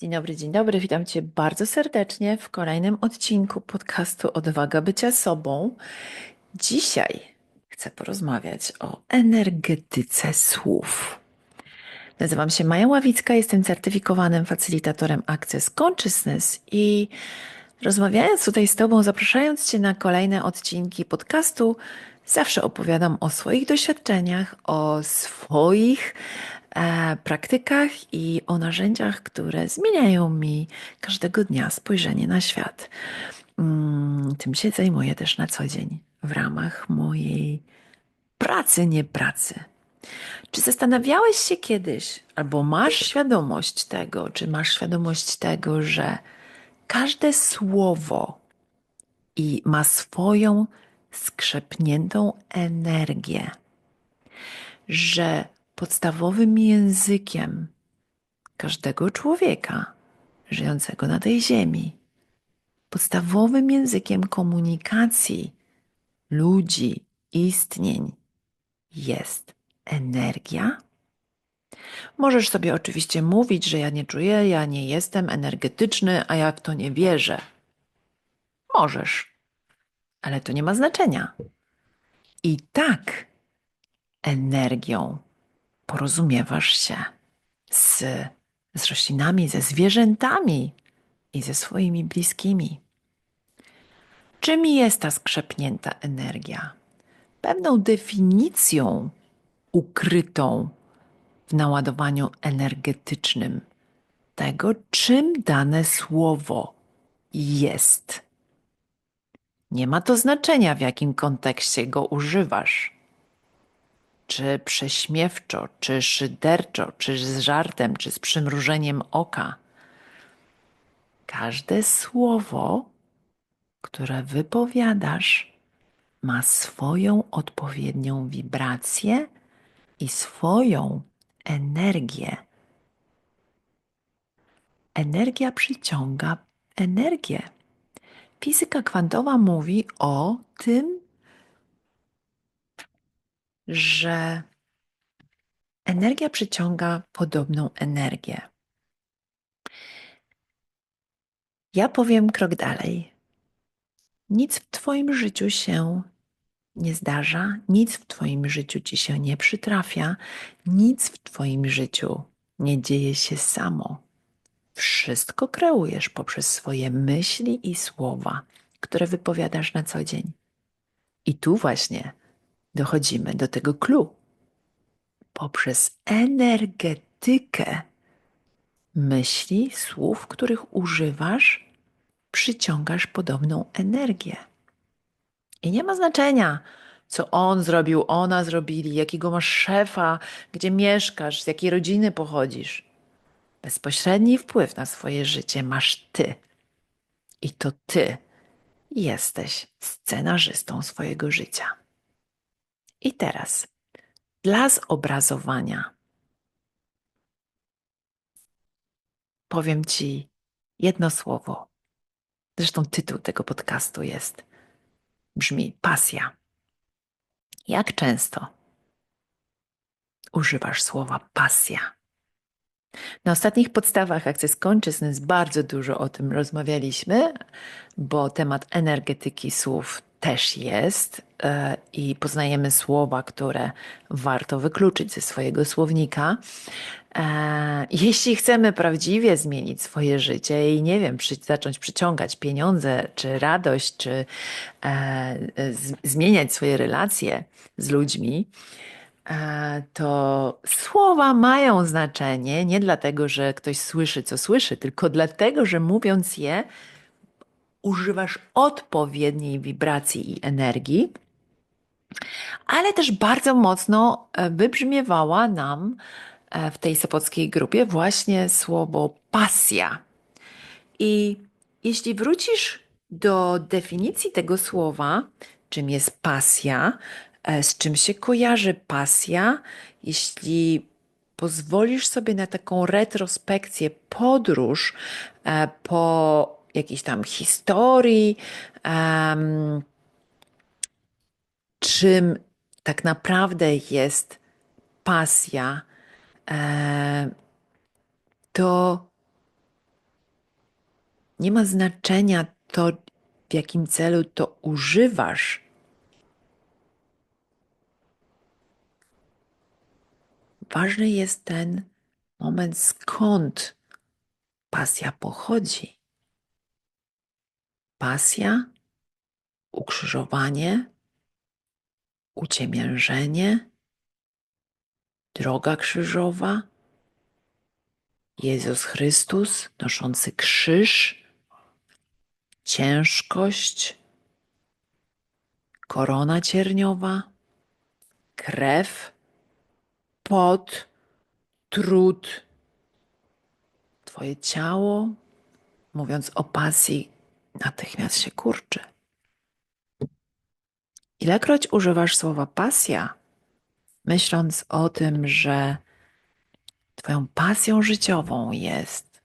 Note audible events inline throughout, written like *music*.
Dzień dobry, dzień dobry. Witam Cię bardzo serdecznie w kolejnym odcinku podcastu Odwaga bycia sobą. Dzisiaj chcę porozmawiać o energetyce słów. Nazywam się Maja Ławicka, jestem certyfikowanym facylitatorem Access Consciousness i rozmawiając tutaj z Tobą, zapraszając Cię na kolejne odcinki podcastu, zawsze opowiadam o swoich doświadczeniach, o swoich praktykach i o narzędziach, które zmieniają mi każdego dnia spojrzenie na świat. Mm, tym się zajmuję też na co dzień w ramach mojej pracy, nie pracy. Czy zastanawiałeś się kiedyś, albo masz świadomość tego, czy masz świadomość tego, że każde słowo i ma swoją skrzepniętą energię, że podstawowym językiem każdego człowieka żyjącego na tej ziemi, podstawowym językiem komunikacji ludzi, istnień jest energia? Możesz sobie oczywiście mówić, że ja nie czuję, ja nie jestem energetyczny, a ja w to nie wierzę. Możesz, ale to nie ma znaczenia. I tak energią porozumiewasz się z, z roślinami, ze zwierzętami i ze swoimi bliskimi. Czym jest ta skrzepnięta energia? Pewną definicją ukrytą w naładowaniu energetycznym tego, czym dane słowo jest. Nie ma to znaczenia, w jakim kontekście go używasz czy prześmiewczo, czy szyderczo, czy z żartem, czy z przymrużeniem oka. Każde słowo, które wypowiadasz, ma swoją odpowiednią wibrację i swoją energię. Energia przyciąga energię. Fizyka kwantowa mówi o tym, że energia przyciąga podobną energię. Ja powiem krok dalej. Nic w Twoim życiu się nie zdarza, nic w Twoim życiu ci się nie przytrafia, nic w Twoim życiu nie dzieje się samo. Wszystko kreujesz poprzez swoje myśli i słowa, które wypowiadasz na co dzień. I tu właśnie dochodzimy do tego clue. Poprzez energetykę myśli, słów, których używasz, przyciągasz podobną energię. I nie ma znaczenia, co on zrobił, ona zrobili, jakiego masz szefa, gdzie mieszkasz, z jakiej rodziny pochodzisz. Bezpośredni wpływ na swoje życie masz ty. I to ty jesteś scenarzystą swojego życia. I teraz, dla zobrazowania, powiem Ci jedno słowo. Zresztą tytuł tego podcastu jest, brzmi pasja. Jak często używasz słowa pasja? Na ostatnich podstawach Access Consciousness bardzo dużo o tym rozmawialiśmy, bo temat energetyki słów też jest i poznajemy słowa, które warto wykluczyć ze swojego słownika. E, jeśli chcemy prawdziwie zmienić swoje życie i nie wiem, przy, zacząć przyciągać pieniądze, czy radość, czy e, z, zmieniać swoje relacje z ludźmi, e, to słowa mają znaczenie nie dlatego, że ktoś słyszy, co słyszy, tylko dlatego, że mówiąc je, używasz odpowiedniej wibracji i energii, ale też bardzo mocno e, wybrzmiewała nam e, w tej sopockiej grupie właśnie słowo pasja. I jeśli wrócisz do definicji tego słowa, czym jest pasja, e, z czym się kojarzy pasja, jeśli pozwolisz sobie na taką retrospekcję, podróż po jakiejś tam historii, czym tak naprawdę jest pasja, e, to Nie ma znaczenia to, w jakim celu to używasz. Ważny jest ten moment, skąd pasja pochodzi. Pasja, ukrzyżowanie, uciemiężenie, droga krzyżowa, Jezus Chrystus noszący krzyż, ciężkość, korona cierniowa, krew, pot, trud. Twoje ciało, mówiąc o pasji, natychmiast się kurczy. Ilekroć używasz słowa pasja, myśląc o tym, że Twoją pasją życiową jest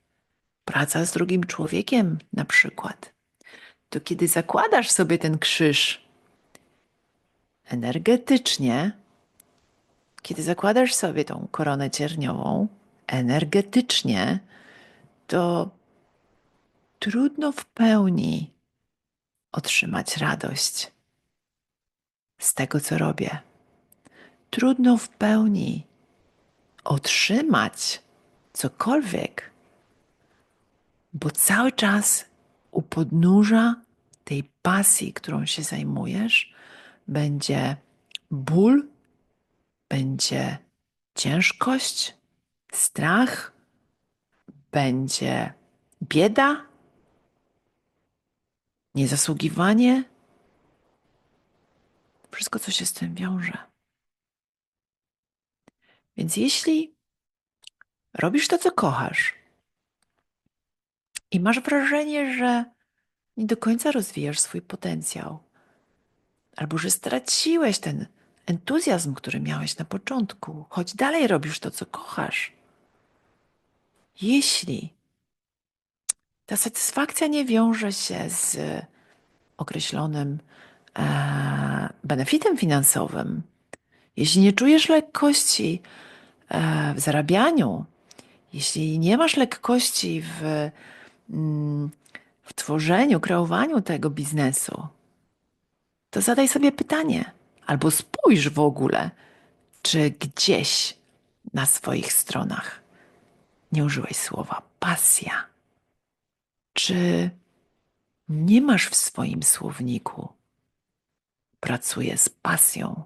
praca z drugim człowiekiem, na przykład, to kiedy zakładasz sobie ten krzyż energetycznie, kiedy zakładasz sobie tą koronę cierniową energetycznie, to trudno w pełni otrzymać radość z tego, co robię. Trudno w pełni otrzymać cokolwiek, bo cały czas u podnóża tej pasji, którą się zajmujesz, będzie ból, będzie ciężkość, strach, będzie bieda, niezasługiwanie, wszystko, co się z tym wiąże. Więc jeśli robisz to, co kochasz i masz wrażenie, że nie do końca rozwijasz swój potencjał, albo że straciłeś ten entuzjazm, który miałeś na początku, choć dalej robisz to, co kochasz. Jeśli ta satysfakcja nie wiąże się z określonym benefitem finansowym, jeśli nie czujesz lekkości e, w zarabianiu, jeśli nie masz lekkości w, mm, w tworzeniu, kreowaniu tego biznesu, to zadaj sobie pytanie, albo spójrz w ogóle, czy gdzieś na swoich stronach nie użyłeś słowa pasja. Czy nie masz w swoim słowniku pracuję z pasją?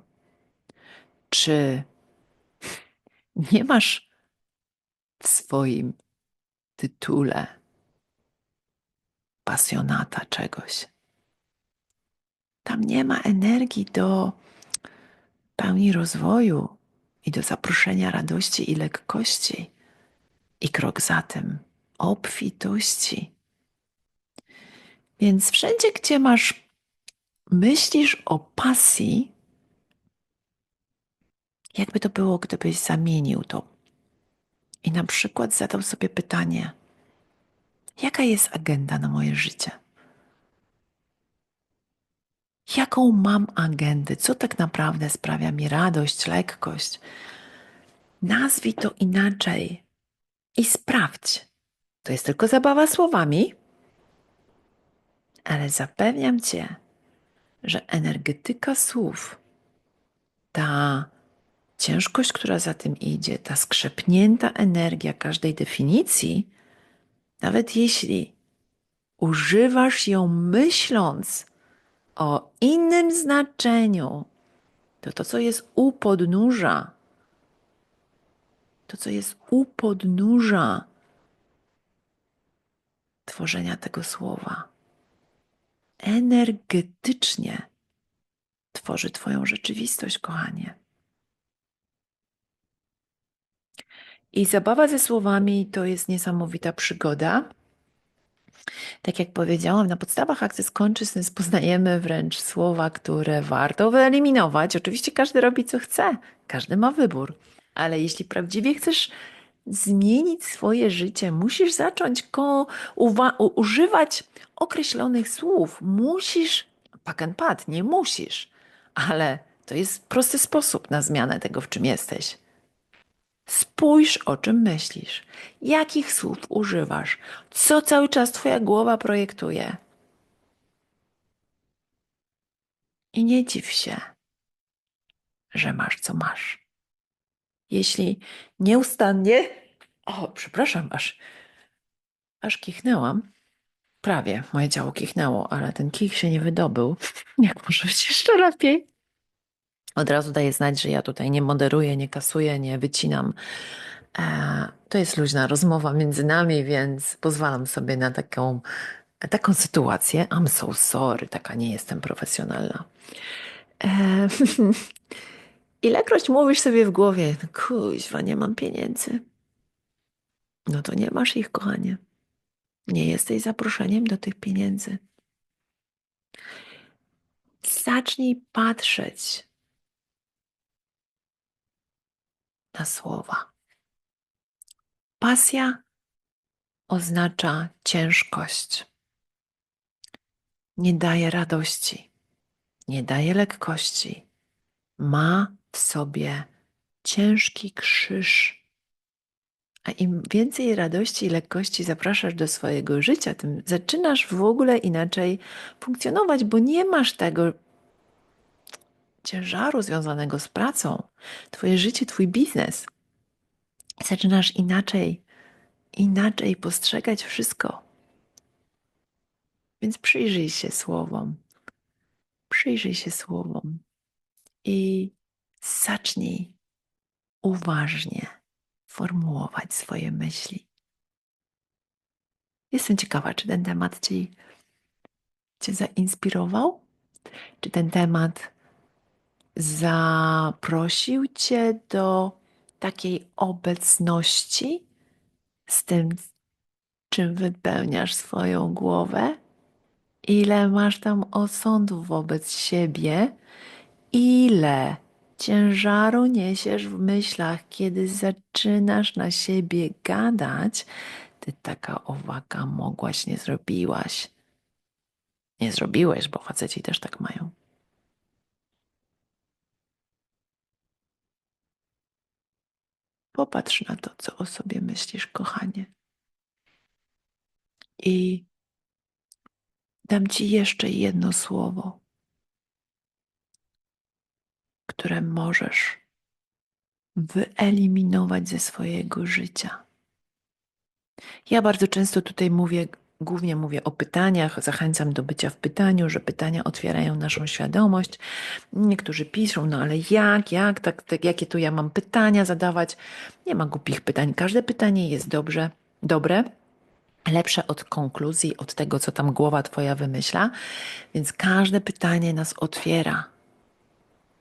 Czy nie masz w swoim tytule pasjonata czegoś? Tam nie ma energii do pełni rozwoju i do zaproszenia radości i lekkości. I krok za tym obfitości. Więc wszędzie, gdzie masz, myślisz o pasji, jakby to było, gdybyś zamienił to i na przykład zadał sobie pytanie: jaka jest agenda na moje życie? Jaką mam agendę? Co tak naprawdę sprawia mi radość, lekkość? Nazwij to inaczej i sprawdź. To jest tylko zabawa słowami, ale zapewniam cię, że energetyka słów, ta ciężkość, która za tym idzie, ta skrzepnięta energia każdej definicji, nawet jeśli używasz ją myśląc o innym znaczeniu, to to, co jest u podnóża, to, co jest u podnóża tworzenia tego słowa, energetycznie tworzy Twoją rzeczywistość, kochanie. I zabawa ze słowami to jest niesamowita przygoda. Tak jak powiedziałam, na podstawach Access Consciousness poznajemy wręcz słowa, które warto wyeliminować. Oczywiście każdy robi co chce, każdy ma wybór, ale jeśli prawdziwie chcesz zmienić swoje życie, musisz zacząć używać określonych słów. Musisz, pak and nie musisz, ale to jest prosty sposób na zmianę tego, w czym jesteś. Spójrz, o czym myślisz, jakich słów używasz, co cały czas Twoja głowa projektuje. I nie dziw się, że masz co masz. Jeśli nieustannie. O, przepraszam, aż, aż kichnęłam. Prawie moje ciało kichnęło, ale ten kich się nie wydobył. *laughs* Jak może być jeszcze lepiej? Od razu daję znać, że ja tutaj nie moderuję, nie kasuję, nie wycinam. E, to jest luźna rozmowa między nami, więc pozwalam sobie na taką, taką sytuację. I'm so sorry, taka nie jestem profesjonalna. *laughs* Ilekroć mówisz sobie w głowie, kuźwa, nie mam pieniędzy. No to nie masz ich, kochanie. Nie jesteś zaproszeniem do tych pieniędzy. Zacznij patrzeć na słowa. Pasja oznacza ciężkość. Nie daje radości, nie daje lekkości. Ma w sobie ciężki krzyż. A im więcej radości i lekkości zapraszasz do swojego życia, tym zaczynasz w ogóle inaczej funkcjonować, bo nie masz tego ciężaru związanego z pracą. Twoje życie, Twój biznes. Zaczynasz inaczej, inaczej postrzegać wszystko. Więc przyjrzyj się słowom. Przyjrzyj się słowom i zacznij uważnie formułować swoje myśli. Jestem ciekawa, czy ten temat ci, Cię zainspirował? Czy ten temat zaprosił Cię do takiej obecności z tym, czym wypełniasz swoją głowę? Ile masz tam osądów wobec siebie? Ile ciężaru niesiesz w myślach, kiedy zaczynasz na siebie gadać? Ty taka owaka mogłaś, nie zrobiłaś. Nie zrobiłeś, bo faceci też tak mają. Popatrz na to, co o sobie myślisz, kochanie. I dam ci jeszcze jedno słowo, które możesz wyeliminować ze swojego życia. Ja bardzo często tutaj mówię, głównie mówię o pytaniach, zachęcam do bycia w pytaniu, że pytania otwierają naszą świadomość. Niektórzy piszą, no ale jak, jak, tak, tak, jakie tu ja mam pytania zadawać? Nie ma głupich pytań. Każde pytanie jest dobrze, dobre, lepsze od konkluzji, od tego, co tam głowa Twoja wymyśla, więc każde pytanie nas otwiera.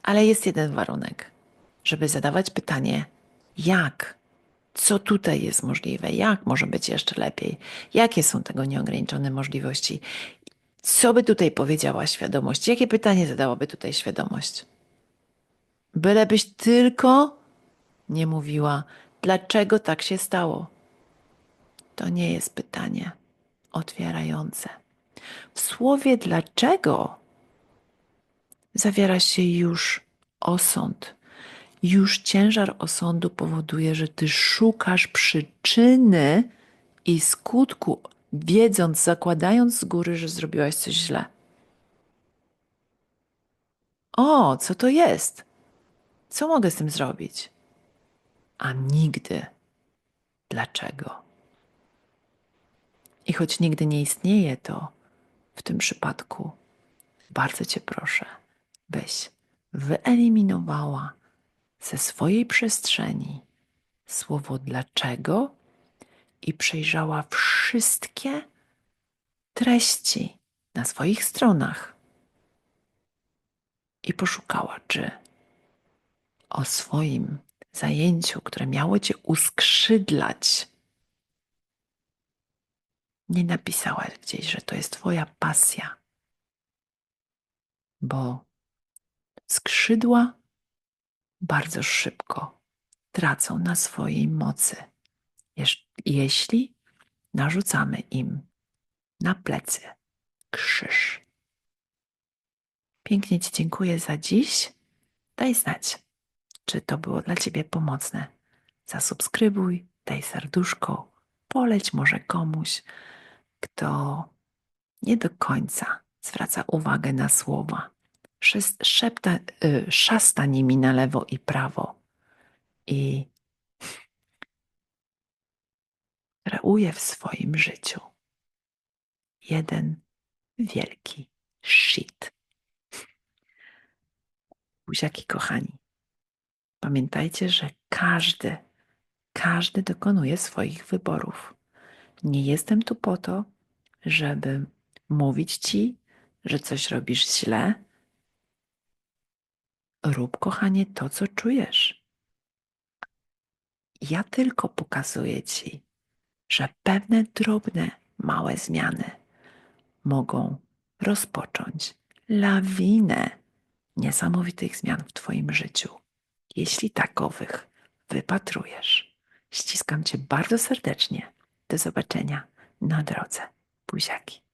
Ale jest jeden warunek, żeby zadawać pytanie, jak? Co tutaj jest możliwe? Jak może być jeszcze lepiej? Jakie są tego nieograniczone możliwości? Co by tutaj powiedziała świadomość? Jakie pytanie zadałaby tutaj świadomość? Bylebyś tylko nie mówiła, dlaczego tak się stało. To nie jest pytanie otwierające. W słowie dlaczego zawiera się już osąd. Już ciężar osądu powoduje, że ty szukasz przyczyny i skutku, wiedząc, zakładając z góry, że zrobiłaś coś źle. O, co to jest? Co mogę z tym zrobić? A nigdy. Dlaczego? I choć nigdy nie istnieje to, w tym przypadku bardzo Cię proszę, byś wyeliminowała ze swojej przestrzeni słowo dlaczego i przejrzała wszystkie treści na swoich stronach i poszukała, czy o swoim zajęciu, które miało Cię uskrzydlać, nie napisałaś gdzieś, że to jest Twoja pasja, bo skrzydła bardzo szybko tracą na swojej mocy, jeśli narzucamy im na plecy krzyż. Pięknie Ci dziękuję za dziś. Daj znać, czy to było dla Ciebie pomocne. zasubskrybuj, daj serduszko, poleć może komuś, kto nie do końca zwraca uwagę na słowa. Szepta, y, szasta nimi na lewo i prawo i kreuje w swoim życiu jeden wielki shit. Buziaki kochani, pamiętajcie, że każdy, każdy dokonuje swoich wyborów. Nie jestem tu po to, żeby mówić ci, że coś robisz źle. Rób, kochanie, to, co czujesz. Ja tylko pokazuję ci, że pewne drobne, małe zmiany mogą rozpocząć lawinę niesamowitych zmian w Twoim życiu, jeśli takowych wypatrujesz. Ściskam Cię bardzo serdecznie. Do zobaczenia na drodze. Buziaki.